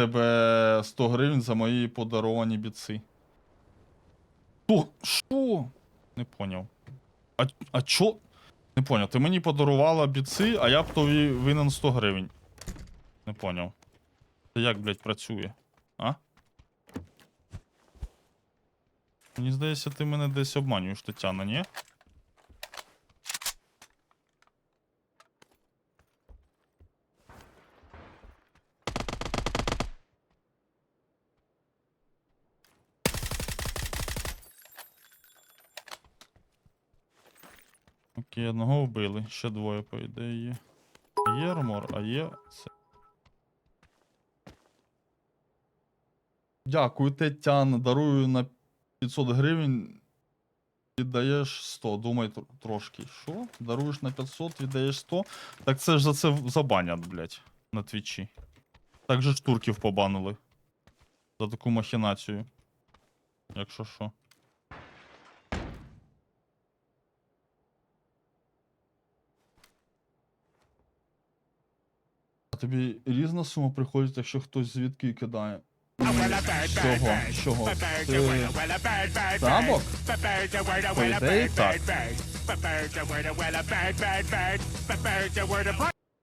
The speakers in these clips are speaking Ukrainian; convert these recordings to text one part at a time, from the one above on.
тебе 100 гривень за мої подаровані біци. Що? Що? Не поняв. А, а чо? Не поняв. Ти мені подарувала біци, а я б тобі винен 100 гривень. Не поняв. Це як, блядь, працює? А? Мені здається, ти мене десь обманюєш, Тетяна, ні? Окей, одного вбили. Ще двоє, по ідеї, є. Є армор, а є це. Дякую, Тетяна. Дарую на 500 гривень. Віддаєш 100. Думай тр- трошки. Що? Даруєш на 500, віддаєш 100. Так це ж за це забанять, блядь, на твічі. Так же ж турків побанили. За таку махінацію. Якщо що. Тобі різна сума приходить, якщо хтось звідки кидає. Чого? Чого? Ти Табок? По ідеї, так.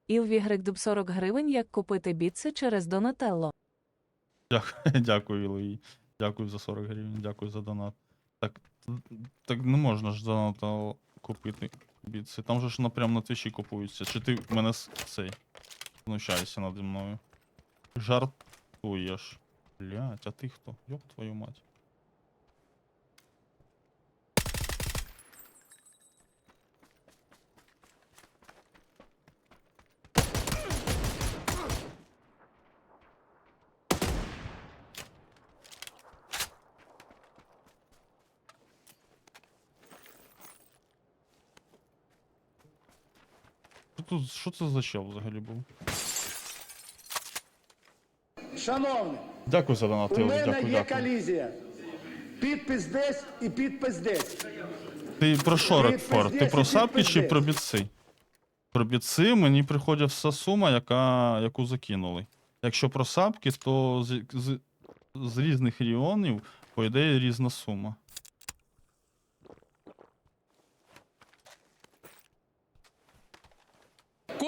Ілві Дуб 40 гривень, як купити біци через Донателло. Дякую, дякую, Ілої. Дякую за 40 гривень, дякую за донат. Так, так не можна ж доната купити біці. Там же ж напрям на твічі купуються. Чи ти мене цей знущаєшся наді мною? Жартуєш. Блять, а ти хто? Йоп твою мать. Тут, що це за чел взагалі був? Шановний, Дякую за донати. у мене дякую, є дякую. колізія. Підпис десь і підпис десь. Ти про що, Ти Ти про сапки чи про біци? Про біци мені приходить вся сума, яка, яку закинули. Якщо про сапки, то з, з, з різних регіонів, по ідеї, різна сума.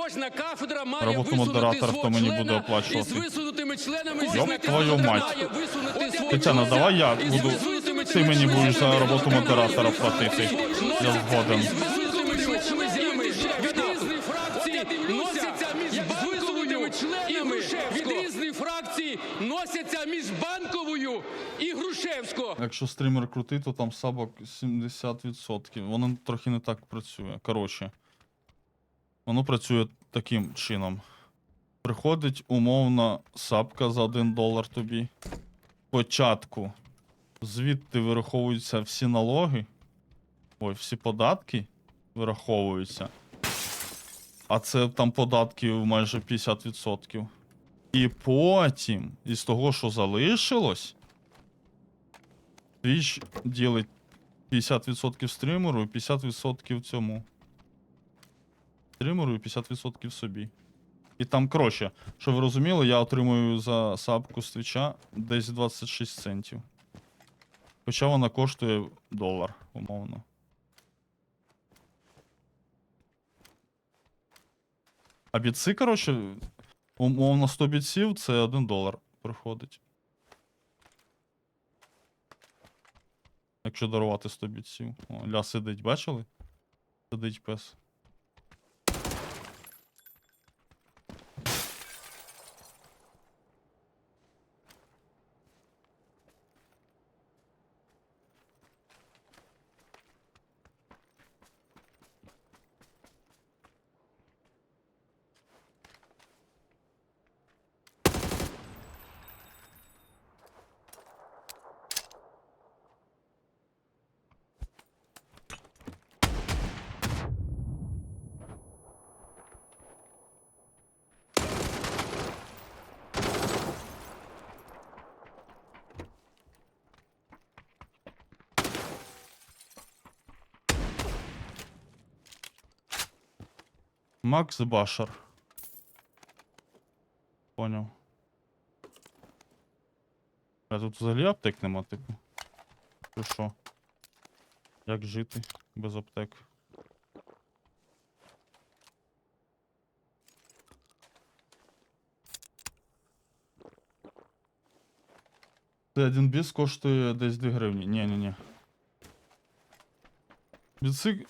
Кожна кафедра має Роботу висунути модератора, свого хто мені члена буде оплачувати? із висунутими членами. Йоп Кожна твою кафедра мать. має висунути свого Тетяна, члена давай я буду. висунутими Ти мені членами будеш за роботу модератора платити. Я згоден. Із висунутими членами від різних фракцій носяться між банковою і Грушевською. Від різних фракцій носяться між банковою і Грушевською. Якщо стрімер крутий, то там сабок 70%. Воно трохи не так працює. Коротше. Воно працює таким чином. Приходить умовна сапка за 1 долар тобі. Спочатку. Звідти вираховуються всі налоги. Ой, всі податки вираховуються. А це там податків майже 50%. І потім, із того, що залишилось, Twitch ділить 50% стримеру і 50% цьому. Стримеру і 50% собі. І там, коротше, що ви розуміли, я отримую за сапку з твіча десь 26 центів. Хоча вона коштує долар, умовно. А біци, коротше, умовно 100 біців це 1 долар приходить. Якщо дарувати 100 бітців. О, ля сидить, бачили? Сидить пес. Макс Башар. Понял. А тут взагалі аптек нема, типу. Чи що? Як жити без аптек? Це один біс коштує десь 2 гривні. Ні, ні, ні. Біци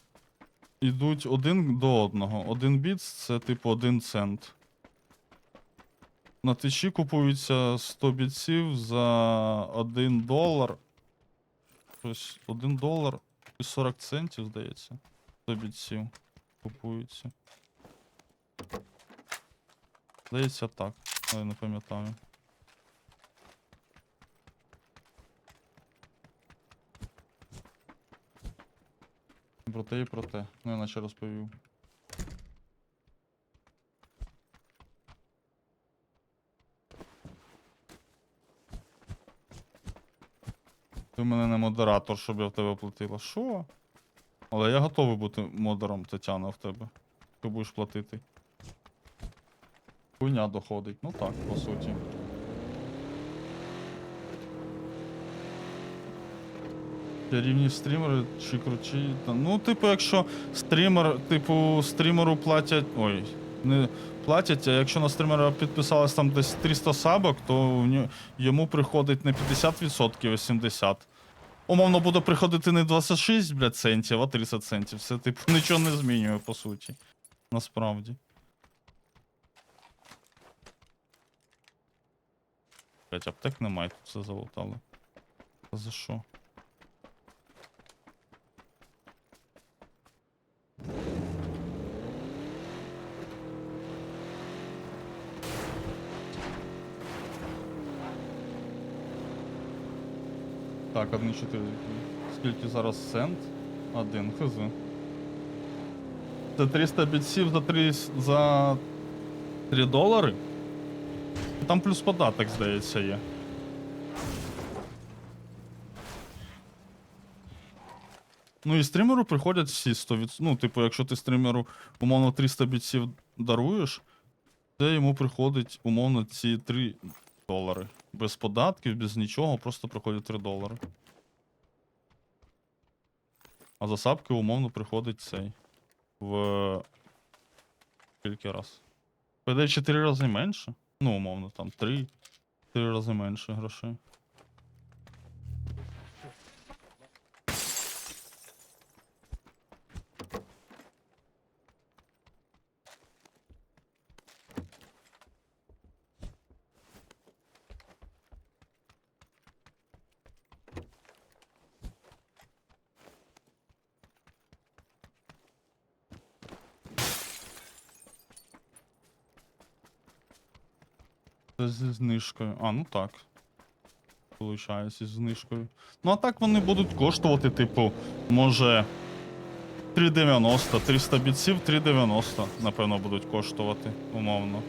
йдуть один до одного. Один біц це типу один цент. На тичі купується 100 бітців за 1 долар. Ось 1 долар і 40 центів, здається. 100 бітців купується. Здається так, але не пам'ятаю. Про те і про те. Ну, я наче розповів. Ти в мене не модератор, щоб я в тебе платила. Що? Але я готовий бути модером, Тетяна, в тебе. Ти будеш платити. Хуйня доходить. Ну так, по суті. Рівні стрімери чи кручі. Ну, типу, якщо стрімер, типу, стрімеру платять. Ой, не платять, а якщо на стрімера підписалось там десь 300 сабок, то йому приходить не 50%, а 70%. Умовно буде приходити не 26, блядь, центів, а 30 центів. Це, типу, нічого не змінює, по суті. Насправді. Блять, аптек немає, тут все залутали. Та за що? Так, 1,4. Скільки зараз цент? Один, хз. Це 300 бітсів за 3, за 3 долари? Там плюс податок, здається, є. Ну і стрімеру приходять всі 100%. Ну, типу, якщо ти стрімеру умовно 300 бітсів даруєш, це йому приходить умовно ці 3 долари. Без податків, без нічого, просто приходять 3 долари. А за сапки умовно приходить цей. В. Скільки раз? ПД 4 рази менше? Ну, умовно, там 3. 3 рази менше грошей. Зі знижкою. А, ну так. Получається, зі знижкою. Ну а так вони будуть коштувати, типу, може. 3,90, 300 бітсів 3,90, напевно, будуть коштувати, умовно.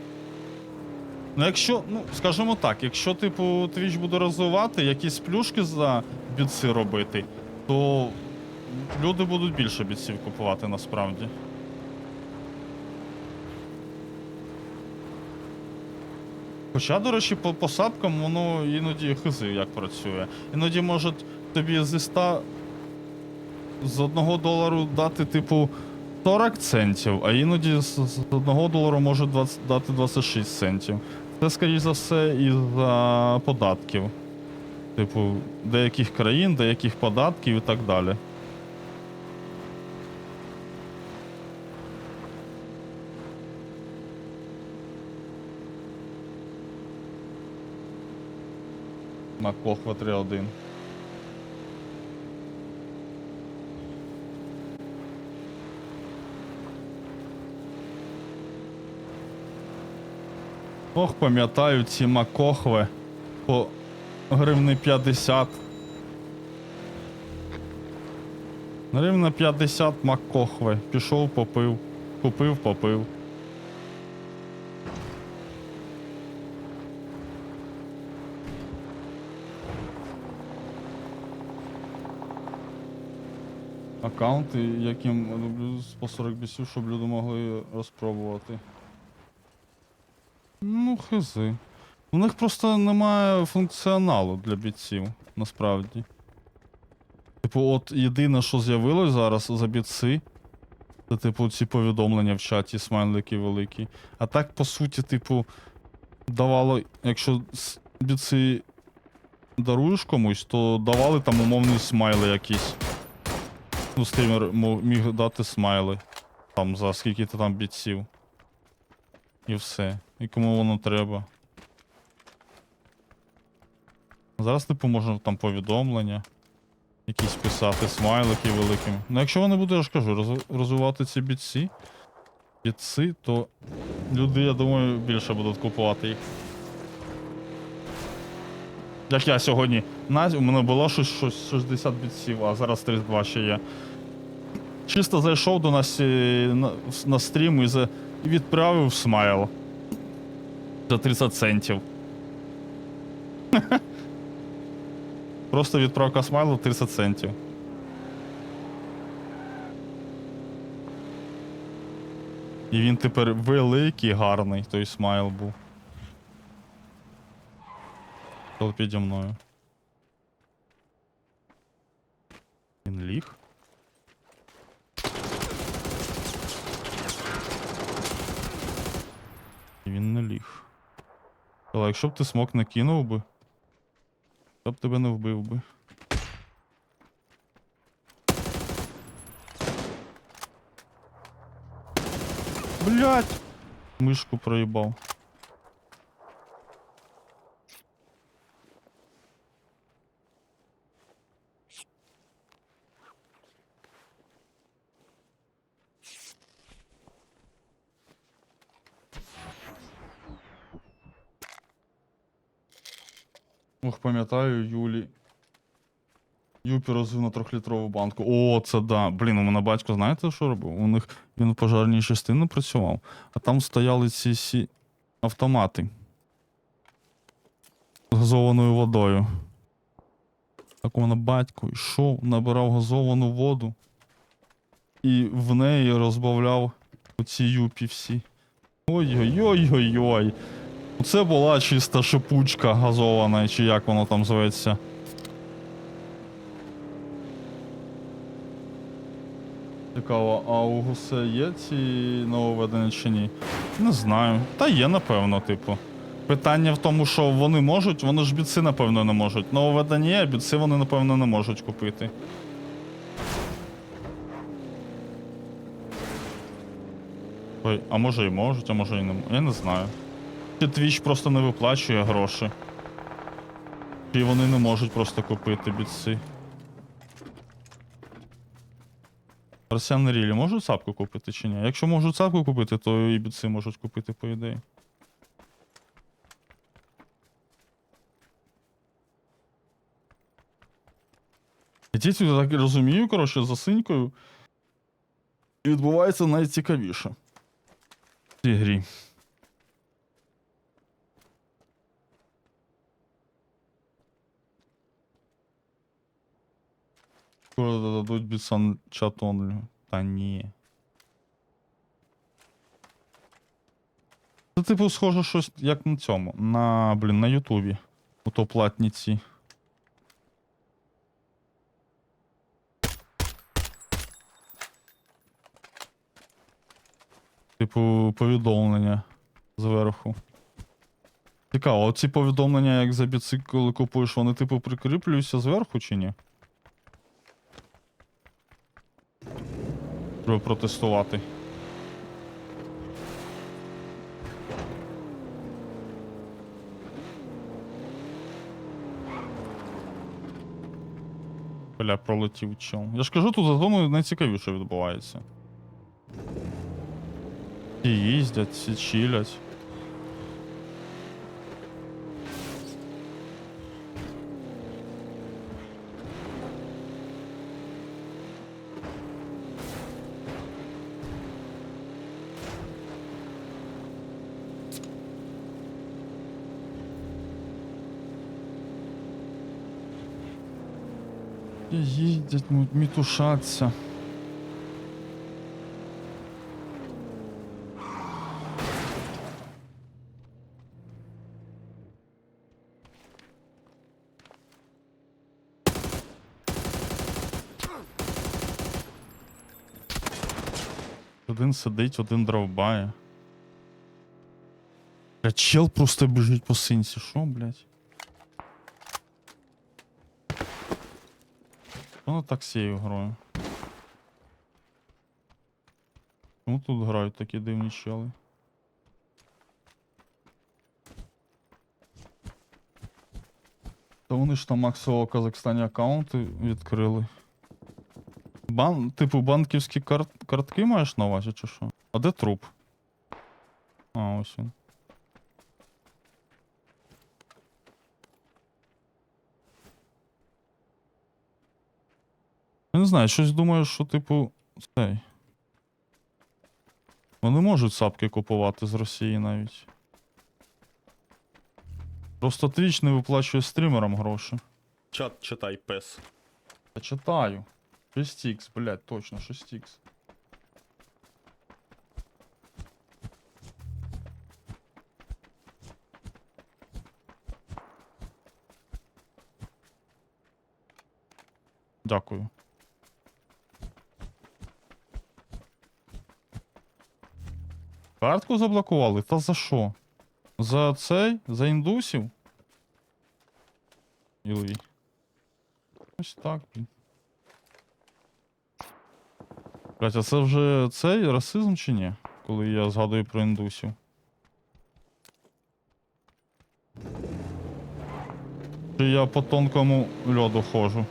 Ну, якщо, ну, скажімо так, якщо, типу, Twitch буде розвивати, якісь плюшки за бітси робити, то люди будуть більше бітсів купувати насправді. Хоча, до речі, по посадкам воно іноді хизи як працює. Іноді можуть тобі зі 100 з одного долару дати, типу, 40 центів, а іноді з, одного долару можуть 20, дати 26 центів. Це, скоріш за все, із-за податків. Типу, деяких країн, деяких податків і так далі. На Кохва 3.1. Ох, пам'ятаю ці макохви по гривни 50. Гривна 50 макохви. Пішов, попив. Купив, попив. Аккаунти, яким роблю по 40 бісів, щоб люди могли розпробувати. Ну, хизи. У них просто немає функціоналу для бійців, насправді. Типу, от єдине, що з'явилось зараз за бійці, це, типу, ці повідомлення в чаті, смайлики великі. А так, по суті, типу, давало, якщо бійці даруєш комусь, то давали там умовні смайли якісь. Ну, стрімер міг дати смайли. Там за скільки то там бійців. І все. І кому воно треба. Зараз, типу, можна там повідомлення. Якісь писати смайлики великими. Ну, якщо вони будуть, я ж кажу, розвивати ці бітці, бітці, то люди, я думаю, більше будуть купувати їх. Як я сьогодні. У мене було щось, щось 60 бітців, а зараз 32 ще є. Чисто зайшов до нас е, на, на стрім і, за, і відправив смайл. За 30 центів. Просто відправка смайлу 30 центів. І він тепер великий, гарний, той смайл був. Хто піді мною. Він ліг? І він не ліг. Але якщо б ти смок не кинув би, я б тебе не вбив би. Блять! Мишку проїбав. Ох, пам'ятаю, Юлі. Юпі розвив на трьохлітрову банку. О, це да. Блін, у мене батько, знаєте, що робив? У них він в пожарній частині працював, а там стояли ці сі автомати з газованою водою. Так у мене батько йшов, набирав газовану воду і в неї розбавляв оці юпі всі. Ой-ой-ой-ой-ой. Це була чиста шипучка газована, чи як воно там зветься. Цікаво, а у гусе є ці нововведення чи ні? Не знаю. Та є, напевно, типу. Питання в тому, що вони можуть, вони ж біци, напевно, не можуть. Нововведення є, а біци вони, напевно, не можуть купити. Ой, а може і можуть, а може і не можуть. Я не знаю. Чи Twitch просто не виплачує гроші. Чи вони не можуть просто купити бітси. Росіяни Рілі можуть сапку купити чи ні? Якщо можуть сапку купити, то і бітси можуть купити, по ідеї. Я дійсно так і розумію, коротше, за синькою. І відбувається найцікавіше. В цій грі. Скоро додадуть бісан чатонлю. Та ні. Це, типу, схоже щось як на цьому. На, блін, на Ютубі. Ото платні ці. Типу, повідомлення зверху. Цікаво, а ці повідомлення, як за біцикл купуєш, вони, типу, прикріплюються зверху чи ні? Треба протестувати. Бля, пролетів чел. Я ж кажу, тут за зоною найцікавіше відбувається. Всі їздять, всі чилять. їздять, ну, мітушаться. Один сидить, один дровбає. Чел просто біжить по синці, шо, блядь? Воно так цією грою. Чому тут грають такі дивні чели? Та вони ж там максово в Казахстані аккаунти відкрили. Бан, типу, банківські карт, картки маєш на увазі, чи що? А де труп? А, ось він. Я не знаю, щось думаю, що, типу, цей. Вони можуть сапки купувати з Росії навіть. Просто Twitch не виплачує стрімерам гроші. Чат читай, пес. Я читаю. 6х, блядь, точно, 6х. Дякую. Картку заблокували? Та за що? За цей? За індусів? Ілий. Ось так, блін. Блять, а це вже цей расизм чи ні? Коли я згадую про індусів. Чи я по тонкому льоду ходжу?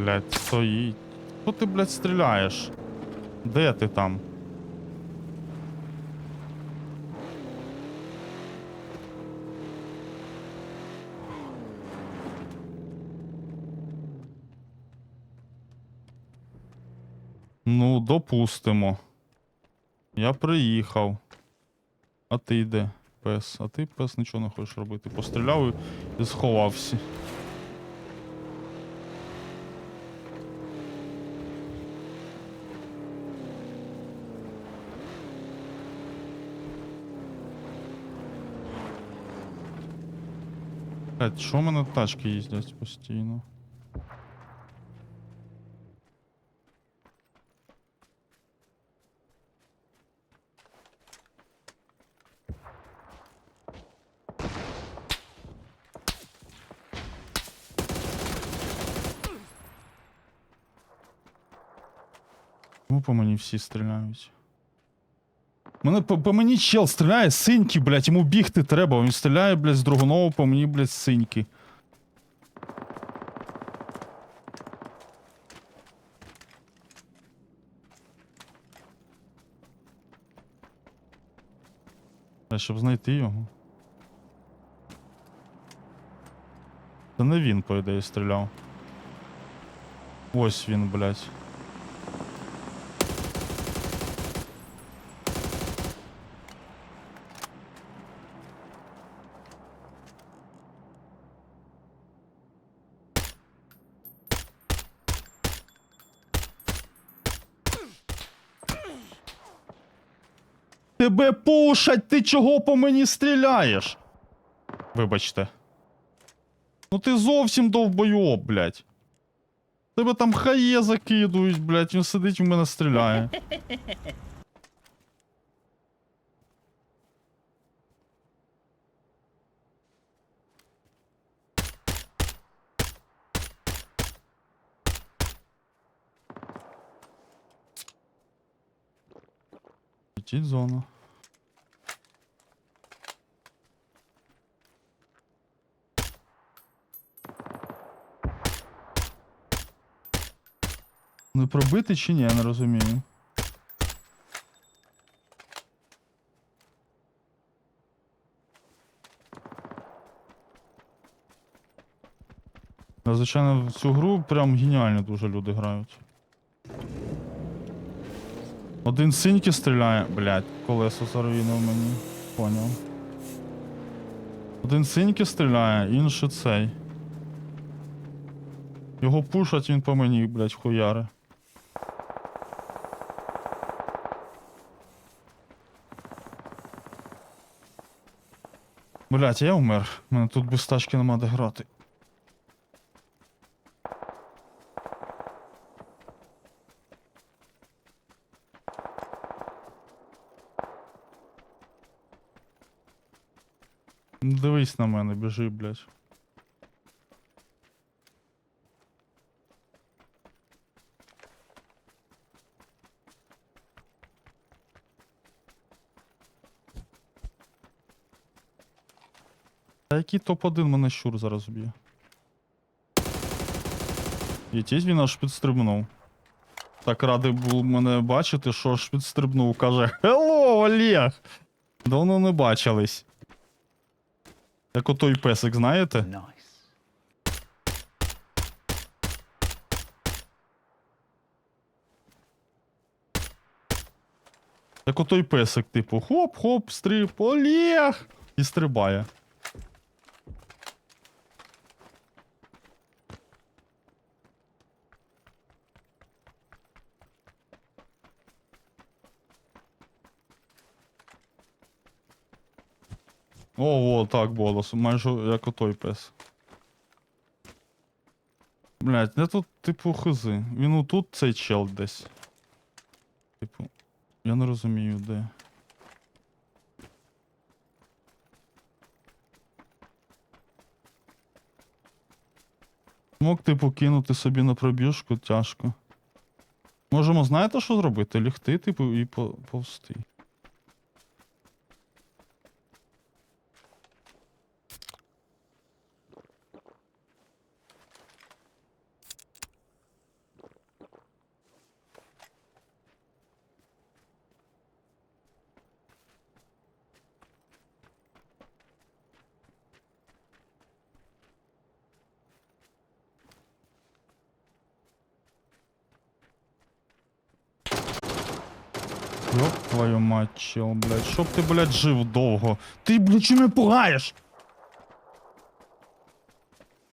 Блять, стоїть. Що ти, блядь, стріляєш? Де ти там? Ну, допустимо. Я приїхав. А ти де, пес? А ти, пес, нічого не хочеш робити. Постріляв і сховався. Блять, що в мене тачки їздять постійно? Чому по мені всі стріляють? Мене по, по мені чел стріляє, синьки, блядь, йому бігти треба. Він стріляє, блядь, з другого по мені, блядь, синьки. А щоб знайти його. Це не він, по ідеї, стріляв. Ось він, блядь. Тебе пушать, ти чого по мені стріляєш? Вибачте. Ну ти зовсім довбойоб, блядь. Тебе там хає закидують, блядь, він сидить у мене стріляє. Летить зона. Не пробити чи ні, я не розумію. Та, Звичайно, в цю гру прям геніально дуже люди грають. Один синьки стріляє, блядь, колесо зарвінув мені. Поняв. Один синьки стріляє, інший цей. Його пушать, він по мені, блядь, хуяри. Блять, я умер. Мене тут без тачки нема де грати. Дивись на мене, біжи, блядь. Який топ-1 мене щур зараз уб'є. Єтіть він аж підстрибнув. Так радий був мене бачити, що аж підстрибнув. Каже: Хелло, Олег! Давно не бачились. Як отой песик, знаєте? Як отой песик, типу, хоп-хоп, стриб, Олег! І стрибає. О, о, так було, майже як отой пес. Блять, де тут, типу, хизи. Він отут цей чел десь. Типу, я не розумію, де. Мог, типу, кинути собі на пробіжку тяжко. Можемо, знаєте, що зробити? Лігти, типу, і по- повсти. Мать, чел, блядь. Щоб ти, блядь, жив довго. Ти, блядь, чим не пугаєш?